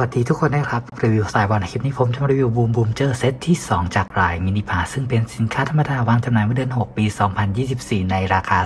วัสดีทุกคนนะครับ รีวิวสายบอลในคลิปนี้ผมจะมารีวิวบูมบูมเจอเซตที่ 2 จากรายมินิพาซึ่งเป็นสินค้าธรรมดาวางจำหน่ายเมื่อเดือน 6 ปี 2024 ในราคา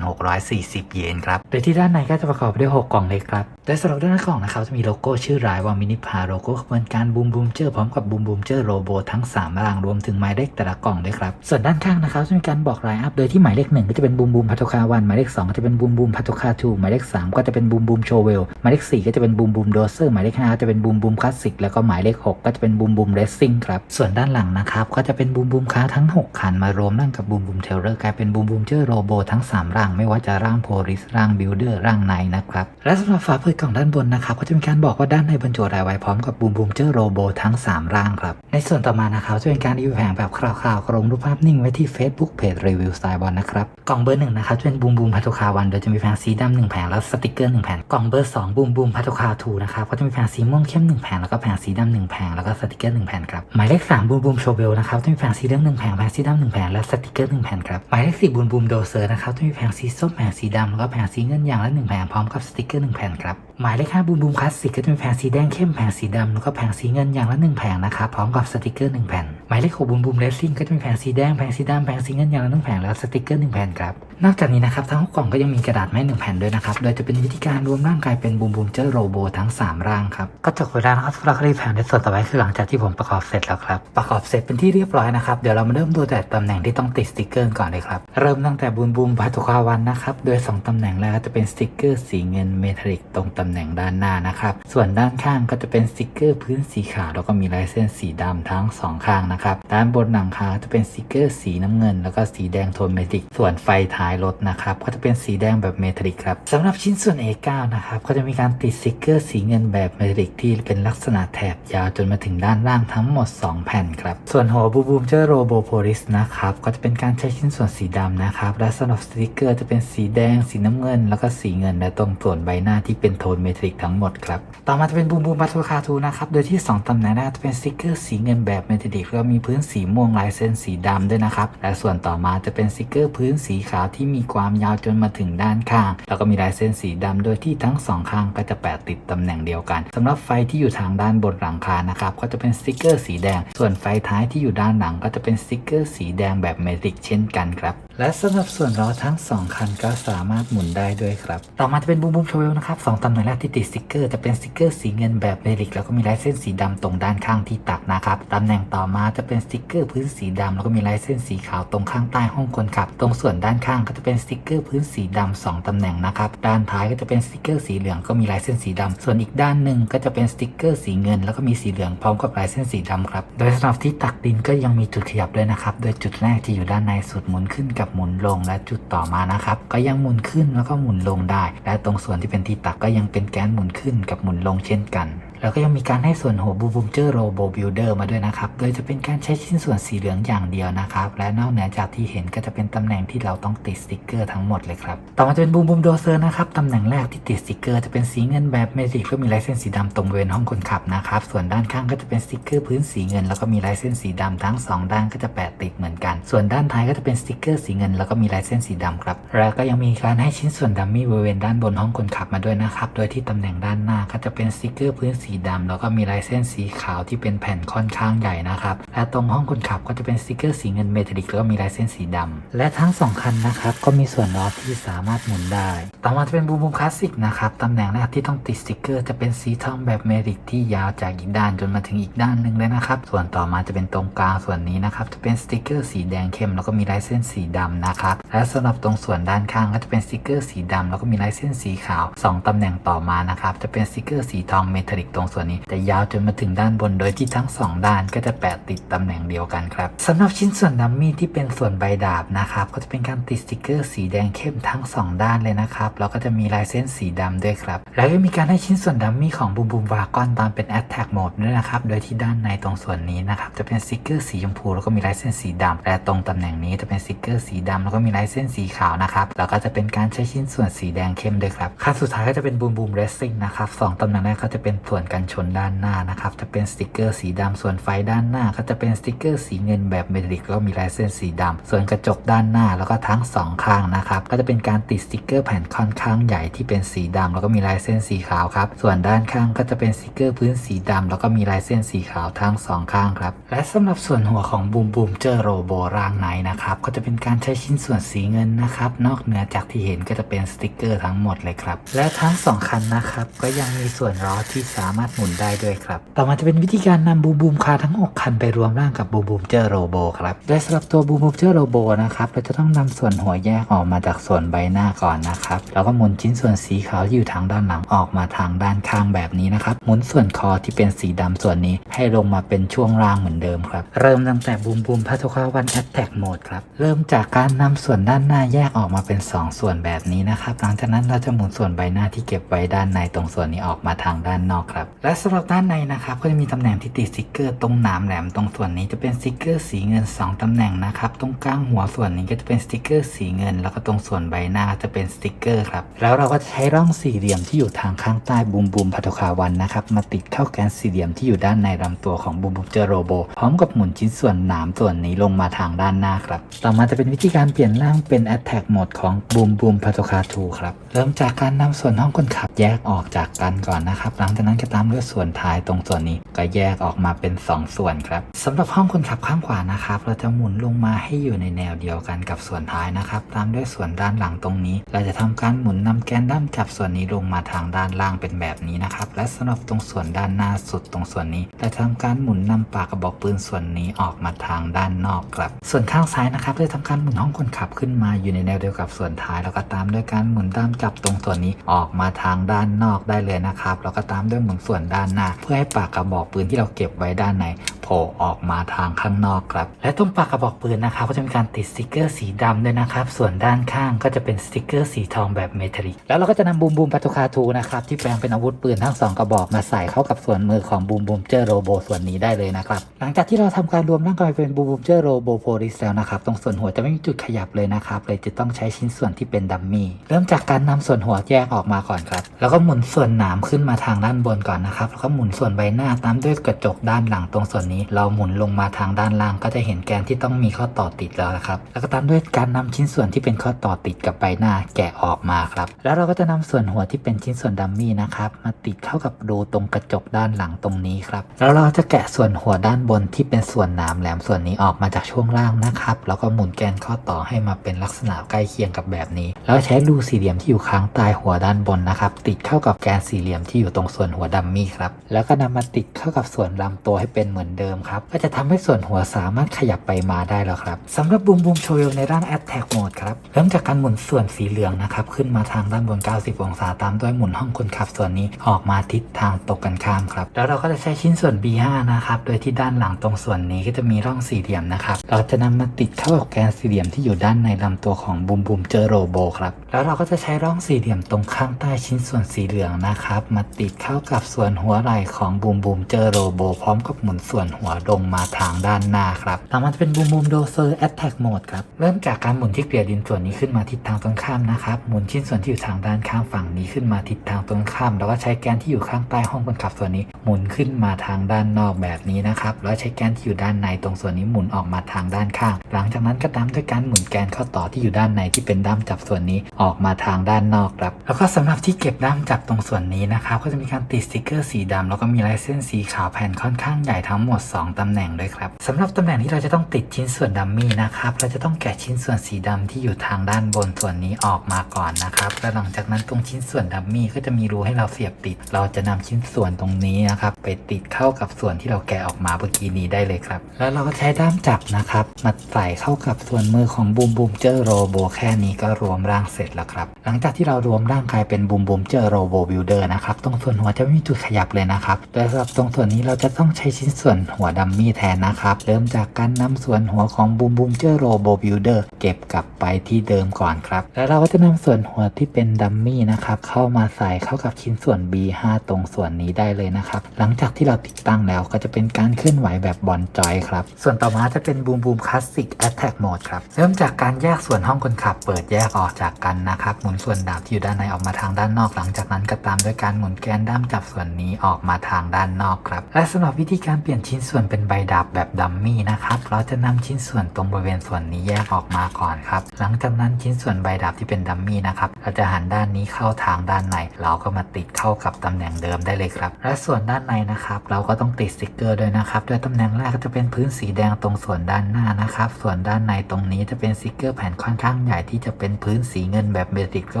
2,640 เยนครับโดยที่ด้านในก็จะประกอบไปด้วย 6 กล่องเล็กครับโดยสำหรับด้านหน้ากล่องนะครับจะมีโลโก้ชื่อรายว่ามินิพาโลโก้ขบวนการบูมบูมเจอพร้อมกับบูมบูมเจอโรโบทั้ง3รางรวมถึงหมายเลขแต่ละกล่องด้วยครับส่วนด้านข้างนะครับจะมีการบอกรายอัพโดยที่หมายเลขหนึ่งก็จะเป็นบูมบูมพัตโคาวันหมายเลขสองก็จะเป็นบูมบูมพัตโคาทูหมายเลขสามก็จะเป็นบูมบูมโชเวลหมายเลขสี่ก็จะเป็นบูมบูมโดเซอร์หมายเลขห้าจะเป็นบูมบูมคลาสสิกแล้วก็หมายเลขหกก็จะเป็นบูมบูมเรสซิ่งครับ ส่วนด้านหลังนะครับ ก็จะเป็นบูมบูมคาทั้งหกคันมารวมนั่งกับบูมบูมเทเลอร์กลายเป็นบูมบูมเจอโรโบทั้งสามร่าง ไม่ว่าจะร่างโพลิสร่างบิลเดอร์ร่างไนนะครับ และสำหรับฝาเปิดกล่องด้านบนนะครับ ก็จะมีการบอกว่าด้านในบรรจุรายไว้พร้อมกับบูมบูมเจอโรโบทั้งสามร่างครับ ในส่วนต่อมานะครับจะเป็นการรีวิวแผงแบบคร่าวๆกรงรูปภาพนิ่งไว้ที่ Facebook เพจรีวิวสไตล์บอลนะครับ กล่องเบอร์หนึ่งนะครับจะเป็นบูมบูมพัตุคาวันโดยจะมีแผงสีดำหนึ่งแผงแล้วสติกเกอร์หนึ่งแผง กล่องเบอร์สองบูมบูมพัตุคาทูนะครับก็จะมีแผงสีม่วงงเข้มหนึ่งแผงแล้วก็แผงสีดำหนึ่งแผงแล้วก็สติกเกอร์หนึ่งแผ่นครับหมายเลขสามบูมบูมโชเบลนะครับต้องมีแผงสีเหลืองหนึ่งแผงแผงสีดำหนึ่งแผงและสติกเกอร์หนึ่งแผ่นครับหมายเลขสี่บูมบูมโดเซอร์นะครับต้องมีแผงสีส้มแผงสีดำแล้วก็แผงสีเงินอย่างละหนึ่งแผงพร้อมกับสติกเกอร์หนึ่งแผ่นครับ หมายเลขห้าบูมบูมคลาสสิกก็จะมีแผงสีแดงเข้มแผงสีดำแล้วก็แผงสีเงินอย่างละหนึ่งแผงนะครับพร้อมกับสติกเกอร์หนึ่งแผ่นหมายเลขหกบูมบูมเรสซิ่งก็จะมีแผงสีแดงแผงสีดำแผงสีเงินอย่างละหนึ่งแผงแล้วสติกเกอร์หนึ่งแผ่นครับนอกจากนี้นะครับทั้งหกกล่องก็ยังมีกระดาษไม้หนึ่งแผ่นด้วยนะครับโดยจะเป็นวิธีการรวมร่างกายเป็นบูมบูมเจอโรโบทั้งสามร่างครับก็จบไปแล้วนะครับสำหรับคลิปแผนในส่วนต่อไปคือหลังจากที่ผมประกอบเสร็จแล้วครับประกอบเสร็จเป็นที่เรียบร้อยนะครับเดี๋ยวเรามาเริ่มดูแต่ตำแหน่งที่ต้องติดสติกเกอร์ก่อนเลยครับเริ่มตั้งแต่บูมบูมพัตุคาวันนะครับโดยสองตำแหน่งแรกจะเป็นสติกเกอร์สีเงินเมทัลลิกตรงตำแหน่งด้านหน้านะครับ ส่วนด้านข้างก็จะเป็นสติกเกอร์พื้นสีขาวแล้วก็มีลายเส้นสีดำทั้งสองข้างนะครับ ด้านบนหลังคาจะเป็นสติกเกอร์สีน้ำเงิน แล้วก็สีแดงโทนเมทัลิก ส่วนไฟท้ายรถนะครับ ก็จะเป็นสีแดงแบบเมทัลิกครับสำหรับชิ้นส่วน A9 นะครับก็จะมีการติดสติกเกอร์สีเงินแบบเมทัลิกที่เป็นลักษณะแถบยาวจนมาถึงด้านล่างทั้งหมด 2 แผ่นครับ ส่วนหัวบูบูมเจอโรโบโพลิสนะครับก็จะเป็นการใช้ชิ้นส่วนสีดำนะครับและสำหรับสติกเกอร์จะเป็นสีแดง สีน้ำเงิน แล้วก็สีเงินและตรงส่วนใบหน้าที่เป็นโทนเมทัลลิกทั้งหมดครับ ต่อมาจะเป็นบูมบูมบัตโตคาทูนะครับ โดยที่ 2ตำแหน่งแรกจะเป็นสติกเกอร์สีเงินแบบเมทัลลิกแล้วมีพื้นสีม่วงลายเส้นสีดำด้วยนะครับ และส่วนต่อมาจะเป็นสติกเกอร์พื้นสีขาวที่มีความยาวจนมาถึงด้านข้าง แล้วก็มีลายเส้นสีดำโดยที่ทั้งสองข้างก็จะแปะติดตำแหน่งเดียวกันสำหรับไฟที่อยู่ทางด้านบนหลังคานะครับก็จะเป็นสติกเกอร์สีแดง ส่วนไฟท้ายที่อยู่ด้านหลังก็จะเป็นสติกเกอร์สีแดงแบบเมทัลลิกเช่นกันครับ และสำหรับส่วนล้อทั้ง 2 คันก็สามารถหมุนได้ด้วยครับ ต่อมาจะเป็นบูมบูมโชเวลนะครับสองตำแหน่งแรกที่ติดสติกเกอร์จะเป็นสติกเกอร์สีเงินแบบเมทัลิกแล้วก็มีลายเส้นสีดำตรงด้านข้างที่ตักนะครับตำแหน่งต่อมาจะเป็นสติกเกอร์พื้นสีดำแล้วก็มีลายเส้นสีขาวตรงข้างใต้ห้องคนขับ ตรงส่วนด้านข้างก็จะเป็นสติกเกอร์พื้นสีดำสองตำแหน่งนะครับด้านท้ายก็จะเป็นสติกเกอร์สีเหลืองก็มีลายเส้นสีดำส่วนอีกด้านหนึ่งก็จะเป็นสติกเกอร์สีเงิน แล้วก็มีสีเหลืองพร้อมกับลายเส้นสีดำครับโดยสำหรับที่ตักดินก็ยังมีจุดขยับด้วยนะครับโดยจุดแรกที่อยู่ด้านในสุดหมุนขึ้นกับหมุนลงและจุดต่อมานะครับ ก็ยังหมุนขึ้นแล้วก็หมุนลงได้ และตรงส่วนที่เป็นที่ตักก็ยังเป็นแกนหมุนขึ้นกับหมุนลงเช่นกัน แล้วก็ยังมีการให้ส่วนหัวบูบูมเจอร์โรโบบิลเดอร์มาด้วยนะครับ โดยจะเป็นการใช้ชิ้นส่วนสีเหลืองอย่างเดียวนะครับ และนอกเหนือจากที่เห็นก็จะเป็นตำแหน่งที่เราต้องติดสติกเกอร์ทั้งหมดเลยครับ ต่อมาจะเป็นบูมบูมโดเซอร์นะครับ ตำแหน่งแรกที่ติดสติกเกอร์จะเป็นสีเงินแบบเมจิกก็มีลายเส้นสีดำตรงบริเวณห้องคนขับนะครับ ส่วนด้านข้างก็จะเป็นสติกเกอร์พื้นสีเงิน แล้วก็มีลายเส้นสีดำทั้งสองด้านก็จะแปะติดเหมือนกัน ส่วนด้านท้ายก็จะเป็นสติกเกอร์สีเงิน แล้วก็มีลายเส้นสีดำครับ แล้วก็ยังมีการให้ชิ้นส่วนดัมมี่บริเวณด้านบนห้องคนขับมาด้วยนะครับ โดยที่ตำแหน่งด้านหน้าก็จะเป็นสติกเกอร์พื้นสีดำแล้วก็มีลายเส้นสีขาวที่เป็นแผ่นค่อนข้างใหญ่นะครับ และตรงห้องคนขับก็จะเป็นสติกเกอร์สีเงินเมทัลลิกแล้วก็มีลายเส้นสีดำและทั้งสองคันนะครับก็มีส่วนล้อที่สามารถหมุนได้ ต่อมาจะเป็นบูมบูมคลาสสิกนะครับตำแหน่งแรกที่ต้องติดสติกเกอร์จะเป็นสีทองแบบเมทัลลิกที่ยาวจากอีกด้านจนมาถึงอีกด้านหนึ่งเลยนะครับ ส่วนต่อมาจะเป็นตรงกลางส่วนนี้นะครับจะเป็นสติกเกอร์สีแดงเข้มแล้วก็มีลายเส้นสีดำนะครับและสำหรับตรงส่วนด้านข้างก็จะเป็นสติกเกอร์สีดำแล้วก็มีลายเส้นสีขาวสองตำแหน่งต่อมานะครับจะเป็นสติกเกอร์สีทองเมทัลลิกตรงส่วนนี้แต่ยาวจนมาถึงด้านบน โดยที่ทั้งสองด้านก็จะแปะติดตำแหน่งเดียวกันครับสำหรับชิ้นส่วนดัมมี่ที่เป็นส่วนใบดาบนะครับก็จะเป็นการติดสติกเกอร์สีแดงเข้มทั้งสองด้านเลยนะครับแล้วก็จะมีลายเส้นสีดำด้วยครับแล้วก็มีการให้ชิ้นส่วนดัมมี่ของบูมบูมวากอนตอนเป็น Attack Mode ด้วยนะครับโดยที่ด้านในตรงส่วนนี้นะครับจะเป็นสติกเกอร์สีชมพูแล้วก็มีลายเส้นสีดำและตรงตำแหน่งนี้จะเป็นสติกเกอร์สีดำแล้วก็มีลายเส้นสีขาวนะครับแล้วก็จะเป็นการใช้ชิ้นส่วนสีแดงเข้มด้วยครับขั้นสุดท้ายก็จะเป็นบูมบูมเรสซิ่งนะครับสองตำแหน่งแรกก็จะเป็นส่วนกันชนด้านหน้านะครับ จะเป็นสติกเกอร์สีดำส่วนไฟด้านหน้า ก็จะเป็นสติกเกอร์สีเงินแบบเมทัลิกแล้วมีลายเส้นสีดำส่วนกระจกด้านหน้าแล้วก็ทั้งสองข้างนะครับ ก็จะเป็นการติดสติกเกอร์แผ่นค่อนข้างใหญ่ที่เป็นสีดำแล้วก็มีลายเส้นสีขาวครับ ส่วนด้านข้างก็จะเป็นสติกเกอร์พื้นสีดำแล้วก็มีลายเส้นสีขาวทั้งสองข้างครับ และสำหรับส่วนหัวของบูมบูมเจอโรโบร่างในนะครับ ก็จะเป็นการใช้ชิ้นส่วนสีเงินนะครับ นอกเหนือจากที่เห็นก็จะเป็นสติกเกอร์ทั้งหมดเลยครับ และทั้งสองคันนะครับ ก็ยังมีส่วนล้อที่สามารถหมุนได้ด้วยครับ ต่อมาจะเป็นวิธีการนำบูมบูมคาร์ทั้ง 6 คันไปรวมร่างกับบูมบูมเจอโรโบครับโดยสำหรับตัวบูมบูมเจอโรโบนะครับเราจะต้องนำส่วนหัวแยกออกมาจากส่วนใบหน้าก่อนนะครับแล้วก็หมุนชิ้นส่วนสีขาวที่อยู่ทางด้านหลังออกมาทางด้านข้างแบบนี้นะครับหมุนส่วนคอที่เป็นสีดำส่วนนี้ให้ลงมาเป็นช่วงล่างเหมือนเดิมครับเริ่มตั้งแต่บูมบูมพัทคาวันแอตแทกโหมดครับเริ่มจากการนำส่วนด้านหน้าแยกออกมาเป็น 2 ส่วนแบบนี้นะครับหลังจากนั้นเราจะหมุนส่วนใบหน้าที่เก็บไว้ด้านในตรงส่วนนี้ออกมาทางด้านนอกครับและสำหรับด้านในนะครับก็จะมีตำแหน่งที่ติดสติกเกอร์ตรงหนามแหลมตรงส่วนนี้จะเป็นสติกเกอร์สีเงิน 2ตำแหน่งนะครับตรงกลางหัวส่วนนี้ก็จะเป็นสติกเกอร์สีเงิน แล้วก็ตรงส่วนใบหน้าจะเป็นสติกเกอร์ครับแล้วเราก็จะใช้ร่องสี่เหลี่ยมที่อยู่ทางข้างใต้บูมบูมพัทคาวันนะครับมาติดเข้าแกนสี่เหลี่ยมที่อยู่ด้านในลำตัวของบูมบูมเจอโรโบพร้อมกับหมุนชิ้นส่วนหนามส่วนนี้ลงมาทางด้านหน้าครับต่อมาจะเป็นวิธีการเปลี่ยนร่างเป็น Attack Mode ของบูมบูมพัทคาทูครับเริ่มจากการนำส่วนห้องคนขับแยกออกจากกันก่อนนะครับหลังจากนั้นก็ตามด้วยส่วนท้ายตรงส่วนนี้ก็แยกออกมาเป็น 2 ส่วนครับสำหรับห้องคนขับข้างขวานะครับ เราจะหมุนลงมาให้อยู่ในแนวเดียวกันกับส่วนท้ายนะครับ ตามด้วยส่วนด้านหลังตรงนี้ เราจะทำการหมุนนำแกนด้ามจับส่วนนี้ลงมาทางด้านล่างเป็นแบบนี้นะครับ และสำหรับตรงส่วนด้านหน้าสุดตรงส่วนนี้ เราจะทำการหมุนนำปากกระบอกปืนส่วนนี้ออกมาทางด้านนอกครับ ส่วนข้างซ้ายนะครับเราจะทำการหมุนห้องคนขับขึ้นมาอยู่ในแนวเดียวกับส่วนท้ายแล้วก็ตามด้วยการหมุนด้ามจับตรงส่วนนี้ออกมาทางด้านนอกได้เลยนะครับแล้วก็ตามด้วยหมุนส่วนด้านหน้า เพื่อให้ปากกระบอกปืนที่เราเก็บไว้ด้านในโผล่ออกมาทางข้างนอกครับ และตรงปากกระบอกปืนนะครับก็จะมีการติดสติกเกอร์สีดำด้วยนะครับ ส่วนด้านข้างก็จะเป็นสติกเกอร์สีทองแบบเมทัลลิกแล้วเราก็จะนำบูมบูมปัตุคาทูนะครับที่แปลงเป็นอาวุธปืนทั้งสองกระบอกมาใส่เข้ากับส่วนมือของบูมบูมเจอโรโบส่วนนี้ได้เลยนะครับ หลังจากที่เราทำการรวมร่างกายเป็นบูมบูมเจอโรโบโพลิสแล้วนะครับตรงส่วนหัวจะไม่มีจุดขยับเลยนะครับเลยจะต้องใช้ชิ้นส่วนที่เป็นดัมมี่เริ่มจากการนำส่วนหัวแยกออกมาก่อนครับ แล้วก็หมุนส่วนหนามขึ้นมาทางด้านบนก่อนนะครับแล้วก็หมุนส่วนใบหน้าตามด้วยกระจกด้านหลังตรงส่วนนี้ เราหมุนลงมาทางด้านล่างก็จะเห็นแกนที่ต้องมีข้อต่อติดแล้วนะครับแล้วก็ตามด้วยการนำชิ้นส่วนที่เป็นข้อต่อติดกับใบหน้าแกะออกมาครับแล้วเราก็จะนำส่วนหัวที่เป็นชิ้นส่วนดัมมี่นะครับมาติดเข้ากับรูตรงกระจกด้านหลังตรงนี้ครับแล้วเราจะแกะส่วนหัวด้านบนที่เป็นส่วนหนามแหลมส่วนนี้ออกมาจากช่วงล่างนะครับแล้วก็หมุนแกนข้อต่อให้มาเป็นลักษณะใกล้เคียงกับแบบนี้ แล้วใช้รูสี่เหลี่ยมที่อยู่ข้างใต้หัวด้านบนนะครับติดเข้ากับแกนสี่เหลี่ยมที่อยู่ตรงส่วนหัวดมมี่ครับ แล้วก็นำมาติดเข้ากับส่วนลำตัวให้เป็นเหมือนเดิมครับ ก็จะทำให้ส่วนหัวสามารถขยับไปมาได้แล้วครับสำหรับบูมบูมโชว์ในร่าง Attack Mode ครับ เริ่มจากการหมุนส่วนสีเหลืองนะครับ ขึ้นมาทางด้านบน 90 องศาตามด้วยหมุนห้องคนขับส่วนนี้ออกมาทิศทางตกกันข้ามครับ แล้วเราก็จะใช้ชิ้นส่วน B5 นะครับ โดยที่ด้านหลังตรงส่วนนี้ก็จะมีร่องสี่เหลี่ยมนะครับ เราจะนำมาติดเข้ากับแกนสี่เหลี่ยมที่อยู่ด้านในลำตัวของบูมบูมเจอโรโบครับ แล้วเราก็จะใช้ร่องสี่เหลี่ยมตรงข้างใต้ชิ้นส่วนสีเหลืองนะครับ มาติดเข้ากับส่วนหัวไหล่ของบูมบูมเจอโรโบ พร้อมกับหมุนส่วนหัวลงมาทางด้านหน้าครับต่อมาจะเป็นบูมบูมโดเซอร์แอตแทกโหมดครับ เริ่มจากการหมุนที่เกลี่ยดินส่วนนี้ขึ้นมาทิศทางตรงข้ามนะครับ หมุนชิ้นส่วนที่อยู่ทางด้านข้างฝั่งนี้ขึ้นมาทิศทางตรงข้าม แล้วก็ใช้แกนที่อยู่ข้างใต้ห้องคนขับส่วนนี้หมุนขึ้นมาทางด้านนอกแบบนี้นะครับ แล้วใช้แกนที่อยู่ด้านในตรงส่วนนี้หมุนออกมาทางด้านข้าง หลังจากนั้นก็ตามด้วยการหมุนแกนเข้าต่อที่อยู่ด้านในที่เป็นด้ามจับส่วนนี้ออกมาทางด้านนอกครับ แล้วก็สำหรับที่เก็บด้ามจับตรงส่วนนี้นะครับ ก็จะมีการติดสติกเกอร์สีดำแล้วก็มีลายเส้นสีขาวแผ่นค่อนข้างใหญ่ทั้งหมด 2ตำแหน่งด้วยครับสำหรับตำแหน่งที่เราจะต้องติดชิ้นส่วนดัมมี่นะครับ เราจะต้องแกะชิ้นส่วนสีดำที่อยู่ทางด้านบนส่วนนี้ออกมาก่อนนะครับ และหลังจากนั้นตรงชิ้นส่วนดัมมี่ก็จะมีรูให้เราเสียบติด เราจะนำชิ้นส่วนตรงนี้นะครับไปติดเข้ากับส่วนที่เราแกะออกมาเมื่อกี้นี้ได้เลยครับ แล้วเราก็ใช้ด้ามจับนะครับมาใส่เข้ากับส่วนมือของบูมบูมเจอโรโบแค่นี้ก็รวมร่างเสร็จแล้วครับ หลังจากที่เรารวมร่างกายเป็นบูมบูมเจอโรโบบิลเดอร์นะครับตรงส่วนหัวจะไม่มีจุดขยับเลยนะครับโดยสำหรับตรงส่วนนี้เราจะต้องใช้ชิ้นส่วนหัวดัมมี่แทนนะครับเริ่มจากการนำส่วนหัวของบูมบูมเจอโรโบบิลเดอร์เก็บกลับไปที่เดิมก่อนครับ แล้วเราก็จะนำส่วนหัวที่เป็นดัมมี่นะครับเข้ามาใส่เข้ากับชิ้นส่วน B5 ตรงส่วนนี้ได้เลยนะครับหลังจากที่เราติดตั้งแล้วก็จะเป็นการเคลื่อนไหวแบบบอลจอยครับ ส่วนต่อมาจะเป็นบูมบูมคลาสสิกแอ t แทกโหมดครับ เริ่มจากการแยกส่วนห้องคนขับ เปิดแยกออกจากกันนะครับ หมุนส่วนดาบที่อยู่ด้านในออกมาทางด้านนอก หลังจากนั้นก็ตามด้วยการหมุนแกนด้ามจับส่วนนี้ออกมาทางด้านนอกครับ และสำหรับวิธีการเปลี่ยนชิ้นส่วนเป็นใบดาบแบบดัมมี่นะครับ เราจะนำชิ้นส่วนตรงบริเวณส่วนนี้แยกออกมาก่อนครับ หลังจากนั้นชิ้นส่วนใบดาบที่เป็นดัมมี่นะครับ เราจะหันด้านนี้เข้าทางด้านใน เราก็มาติดเข้ากับตำแหน่งเดิมได้เลยครับ และส่วนด้านในนะครับ เราก็ต้องติดสติกเกอร์ด้วยนะครับโดยตำแหน่งแรกก็จะเป็นพื้นสีแดงตรงส่วนด้านหน้านะครับ ส่วนด้านในตรงนี้จะเป็นสติกเกอร์แผ่นค่อนข้างใหญ่ที่จะเป็นพื้นสีเงินแบบเมติกก็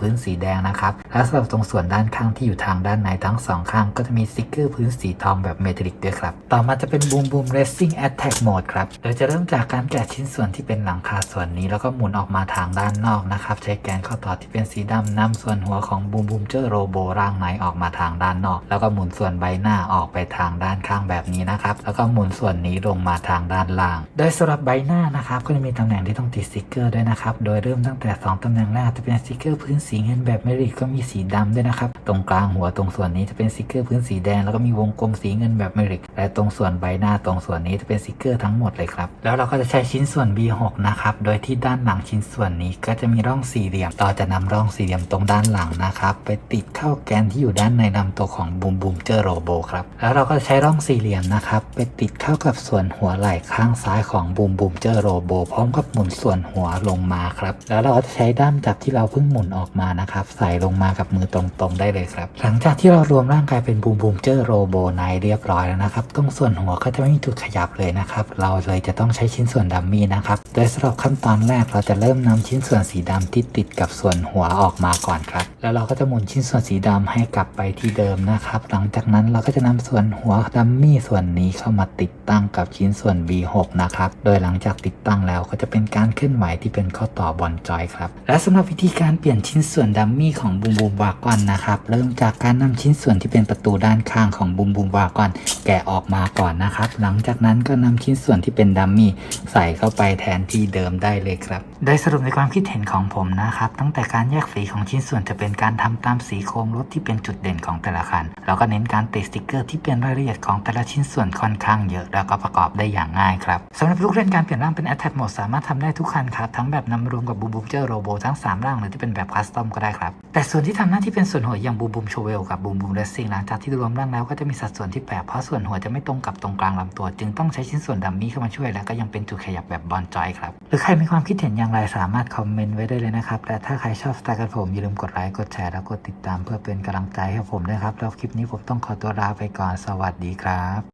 พื้นสีแดงนะครับและสำหรับตรงส่วนด้านข้างที่อยู่ทางด้านในทั้งสองข้างก็จะมีสติกเกอร์พื้นสีทองแบบเมติกด้วยครับต่อมาจะเป็นบูมบูมเร c ซิ่งแอ t แทกโหมดครับโดยจะเริ่มจากการแกะชิ้นส่วนที่เป็นหลังคาส่วนนี้ แล้วก็หมุนออกมาทางด้านนอกนะครับใช้แกนข้อต่อที่เป็นสีดำนำส่วนหัวของบูมบูมเจอร์โรโบร่างไหนออกมาทางด้านนอก แล้วก็หมุนส่วนใบหน้าออกไปทางด้านข้างแบบนี้นะครับ แล้วก็หมุนส่วนนี้ลงมาทางด้านล่าง โดยสำหรับใบหน้านะครับก็จะมีตำแหน่งที่ต้องติดสติกเกอร์ด้วยนะครับ โดยเริ่มตั้งแต่ 2ตำแหน่งแรกจะเป็นสติกเกอร์พื้นสีเงินแบบเมริกก็มีสีดำด้วยนะครับ ตรงกลางหัวตรงส่วนนี้จะเป็นสติกเกอร์พื้นสีแดงแล้วก็มีวงกลมสีเงินแบบเมริกและตรงส่วนใบหน้าตรงส่วนนี้จะเป็นสติกเกอร์ทั้งหมดเลยครับแล้วเราก็จะใช้ชิ้นส่วน B6 นะครับโดยที่ด้านหลังชิ้นส่วนนี้ก็จะมีร่องสี่เหลี่ยมเราจะนำร่องสี่เหลี่ยมตรงด้านหลังนะครับไปติดเข้าแกนที่อยู่ด้านในลำตัวของบูมบูมเจอโรโบครับ แล้วเราก็ใช้ร่องสี่เหลี่ยมนะครับ ไปติดเข้ากับส่วนหัวไหล่ข้างซ้ายของบูมบูมเจอโรโบพร้อมกับหมุนส่วนหัวลงมาครับ แล้วเราก็จะใช้ด้ามจับที่เราเพิ่งหมุนออกมานะครับ ใส่ลงมากับมือตรงๆได้เลยครับ หลังจากที่เรารวมร่างกายเป็นบูมบูมเจอโรโบในเรียบร้อยแล้วนะครับ ตรงส่วนหัวก็จะไม่มีจุดขยับเลยนะครับ เราเลยจะต้องใช้ชิ้นส่วนดัมมี่นะครับ โดยสำหรับขั้นตอนแรกเราจะเริ่มนำชิ้นส่วนสีดำที่ติดกับส่วนหัวออกมาก่อนครับ แล้วเราก็จะหมุนชิ้นส่วนสีดำให้กลับไปที่เดิมนะครับ หลังจากนั้นเราก็จะนำส่วนหัวดัมมี่ส่วนนี้เข้ามาติดตั้งกับชิ้นส่วน B6 นะครับ โดยหลังจากติดตั้งแล้วก็จะเป็นการเคลื่อนไหวที่เป็นข้อต่อบอลจอยครับ และสำหรับวิธีการเปลี่ยนชิ้นส่วนดัมมี่ของบูมบูมวากอนนะครับ เริ่มจากการนำชิ้นส่วนที่เป็นประตูด้านข้างของบูมบูมวากอนแกะออกมาก่อนนะครับ หลังจากนั้นก็นำชิ้นส่วนที่เป็นดัมมี่ใส่เข้าไปแทนที่เดิมได้เลยครับ โดยสรุปในความคิดเห็นของผมนะครับ ตั้งแต่การแยกสีของชิ้นส่วนจะเป็นการทำตามสีโครงรถที่เป็นจุดเด่นของแต่ละคันแล้วก็เน้นการติดสติกเกอร์ที่เป็นรายละเอียดของแต่ละชิ้นส่วนค่อนข้างเยอะ แล้วก็ประกอบได้อย่างง่ายครับสำหรับลูกเล่นการเปลี่ยนร่างเป็น Attack Mode สามารถทำได้ทุกคันครับ ทั้งแบบนำมารวมกับบูบูมเจอร์โรโบทั้ง 3 ร่างหรือที่เป็นแบบคัสตอมก็ได้ครับ แต่ส่วนที่ทำหน้าที่เป็นส่วนหัวอย่างบูบูมโชเวลกับบูบูมเรสซิ่งหลังจากที่รวมร่างแล้วก็จะมีสัดส่วนที่แปลกเพราะส่วนหัวจะไม่ตรงกับตรงกลางลำตัว จึงต้องใช้ชิ้นส่วนดัมมี่เข้ามาช่วยและก็ยังเป็นจุดขยับแบบบอลจอยครับหรือใครมีความคิดเห็นอย่างไรสามารถคอมเมนต์ไว้ได้เลยนะครับและถ้าใครชอบสไตล์กันผมอย่าลืมกดไลค์กดแชร์แล้วกดติดตามเพื่อเป็นกำลังใจให้ผมด้วยครับแล้วคลิปนี้ผมต้องขอตัวลาไปก่อนสวัสดีครับ